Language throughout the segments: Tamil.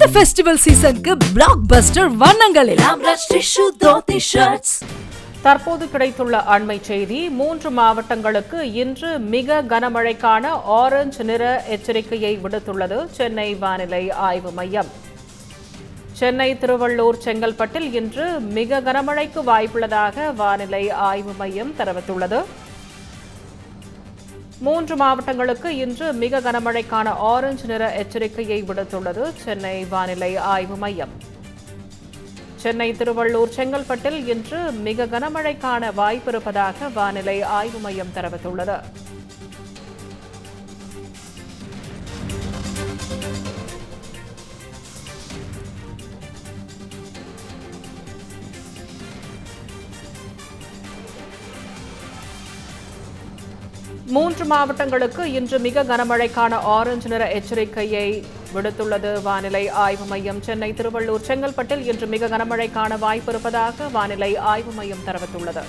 இந்த ஃபெஸ்டிவல் சீசனுக்கு பிளாக் பஸ்டர் வண்ணங்களில் தற்போது கிடைத்துள்ள அண்மை செய்தி மூன்று மாவட்டங்களுக்கு இன்று மிக கனமழைக்கான ஆரஞ்சு நிற எச்சரிக்கையை விடுத்துள்ளது சென்னை வானிலை ஆய்வு மையம். சென்னை திருவள்ளூர் செங்கல்பட்டில் இன்று மிக கனமழைக்கு வாய்ப்புள்ளதாக வானிலை ஆய்வு மையம் தெரிவித்துள்ளது. மூன்று மாவட்டங்களுக்கு இன்று மிக கனமழைக்கான ஆரஞ்சு நிற எச்சரிக்கையை விடுத்துள்ளது சென்னை வானிலை ஆய்வு மையம். சென்னை திருவள்ளூர் செங்கல்பட்டில் இன்று மிக கனமழைக்கான வாய்ப்பு இருப்பதாக வானிலை ஆய்வு மையம் தெரிவித்துள்ளது. மூன்று மாவட்டங்களுக்கு இன்று மிக கனமழைக்கான ஆரஞ்சு நிற எச்சரிக்கையை விடுத்துள்ளது வானிலை ஆய்வு மையம். சென்னை திருவள்ளூர் செங்கல்பட்டில் இன்று மிக கனமழைக்கான வாய்ப்பு இருப்பதாக வானிலை ஆய்வு மையம் தெரிவித்துள்ளது.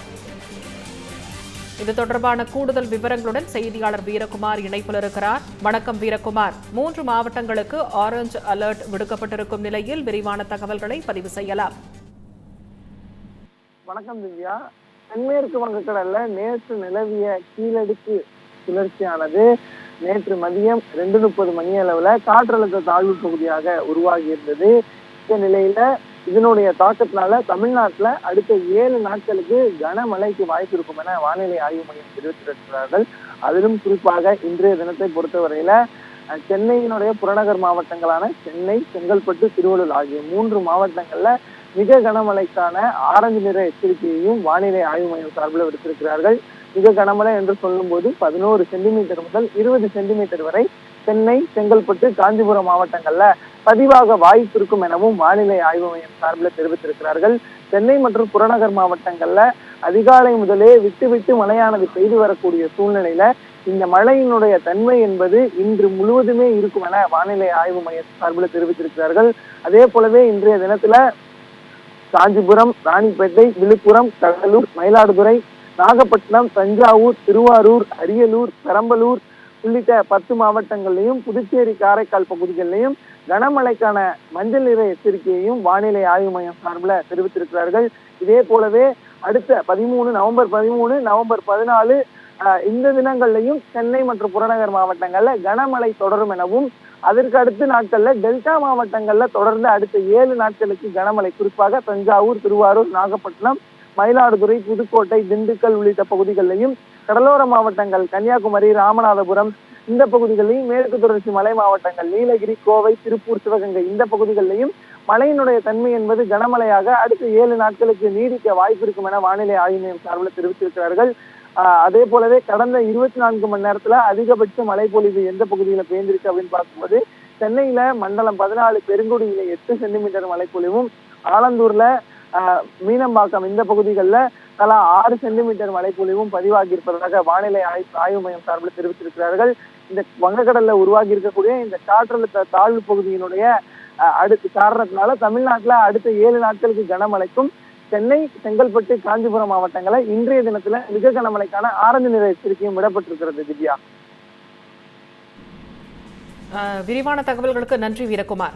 இது தொடர்பான கூடுதல் விவரங்களுடன் செய்தியாளர் வீரகுமார் இணைப்பில் இருக்கிறார். வணக்கம் வீரகுமார். மூன்று மாவட்டங்களுக்கு ஆரஞ்சு அலர்ட் விடுக்கப்பட்டிருக்கும் நிலையில் விரிவான தகவல்களை பதிவு செய்யலாம். வணக்கம் திவ்யா. தென்மேற்கு வங்கக்கடல்ல நேற்று நிலவிய கீழடுக்கு சுழற்சியானது நேற்று மதியம் ரெண்டு முப்பது மணி அளவுல காற்றழுத்த தாழ்வு பகுதியாக உருவாகி இருந்தது. இந்த நிலையில இதனுடைய தாக்கத்தினால தமிழ்நாட்டுல அடுத்த ஏழு நாட்களுக்கு கனமழைக்கு வாய்ப்பு இருக்கும் என வானிலை ஆய்வு மையம் தெரிவித்திருக்கிறார்கள். அதிலும் குறிப்பாக இன்றைய தினத்தை பொறுத்தவரையில சென்னையினுடைய புறநகர் மாவட்டங்களான சென்னை செங்கல்பட்டு திருவள்ளூர் ஆகிய மூன்று மாவட்டங்கள்ல மிக கனமழைக்கான ஆரஞ்சு நிற எச்சரிக்கையையும் வானிலை ஆய்வு மையம் சார்பில் விடுத்திருக்கிறார்கள். மிக கனமழை என்று சொல்லும்போது பதினோரு சென்டிமீட்டர் முதல் இருபது சென்டிமீட்டர் வரை சென்னை செங்கல்பட்டு காஞ்சிபுரம் மாவட்டங்கள்ல பதிவாக வாய்ப்பு இருக்கும் எனவும் வானிலை ஆய்வு மையம் சார்பில் தெரிவித்திருக்கிறார்கள். சென்னை மற்றும் புறநகர் மாவட்டங்கள்ல அதிகாலை முதலே விட்டு விட்டு மழையானது பெய்து வரக்கூடிய சூழ்நிலையில இந்த மழையினுடைய தன்மை என்பது இன்று முழுவதுமே இருக்கும் என வானிலை ஆய்வு மையம் சார்பில் தெரிவித்திருக்கிறார்கள். அதே போலவே இன்றைய தினத்துல காஞ்சிபுரம் ராணிப்பேட்டை விழுப்புரம் கடலூர் மயிலாடுதுறை நாகப்பட்டினம் தஞ்சாவூர் திருவாரூர் அரியலூர் பெரம்பலூர் உள்ளிட்ட பத்து மாவட்டங்கள்லையும் புதுச்சேரி காரைக்கால் பகுதிகளிலையும் கனமழைக்கான மஞ்சள் நிற எச்சரிக்கையையும் வானிலை ஆய்வு மையம் சார்பில் தெரிவித்திருக்கிறார்கள். இதே போலவே அடுத்த பதிமூணு நவம்பர் பதிமூணு நவம்பர் பதினாலு இந்த தினங்கள்லையும் சென்னை மற்றும் புறநகர் மாவட்டங்கள்ல கனமழை தொடரும் எனவும் அதற்கு அடுத்த நாட்கள்ல டெல்டா மாவட்டங்கள்ல தொடர்ந்து அடுத்த ஏழு நாட்களுக்கு கனமழை. குறிப்பாக தஞ்சாவூர் திருவாரூர் நாகப்பட்டினம் மயிலாடுதுறை புதுக்கோட்டை திண்டுக்கல் உள்ளிட்ட பகுதிகளிலையும் கடலோர மாவட்டங்கள் கன்னியாகுமரி ராமநாதபுரம் இந்த பகுதிகளிலும் மேற்கு தொடர்ச்சி மலை மாவட்டங்கள் நீலகிரி கோவை திருப்பூர் சிவகங்கை இந்த பகுதிகளிலையும் மழையினுடைய தன்மை என்பது கனமழையாக அடுத்த ஏழு நாட்களுக்கு நீடிக்க வாய்ப்பு இருக்கும் என வானிலை ஆய்வு மையம் சார்பில் தெரிவித்திருக்கிறார்கள். அதே போலவே கடந்த இருபத்தி நான்கு மணி நேரத்துல அதிகபட்ச மழைப்பொழிவு எந்த பகுதியில பெய்ந்திருக்கு அப்படின்னு பார்க்கும்போது சென்னையில மண்டலம் பதினாலு பெருங்குடியில எட்டு சென்டிமீட்டர் மழைப்பொழிவும் ஆலந்தூர்ல மீனம்பாக்கம் இந்த பகுதிகளில் தலா ஆறு சென்டிமீட்டர் மழைப்பொழிவும் பதிவாகி இருப்பதாக வானிலை ஆய்வு மையம் சார்பில் தெரிவித்திருக்கிறார்கள். இந்த வங்கக்கடல்ல உருவாகி இருக்கக்கூடிய இந்த காற்றழுத்த தாழ்வு பகுதியினுடைய அடுத்து காரணத்தினால தமிழ்நாட்டுல அடுத்த ஏழு நாட்களுக்கு கனமழைக்கும். சென்னை செங்கல்பட்டு காஞ்சிபுரம் மாவட்டங்களை இன்றைய தினத்துல மிக கனமழைக்கான ஆரஞ்சு நிற எச்சரிக்கையும் விடப்பட்டிருக்கிறது திவ்யா. விரிவான தகவல்களுக்கு நன்றி வீரகுமார்.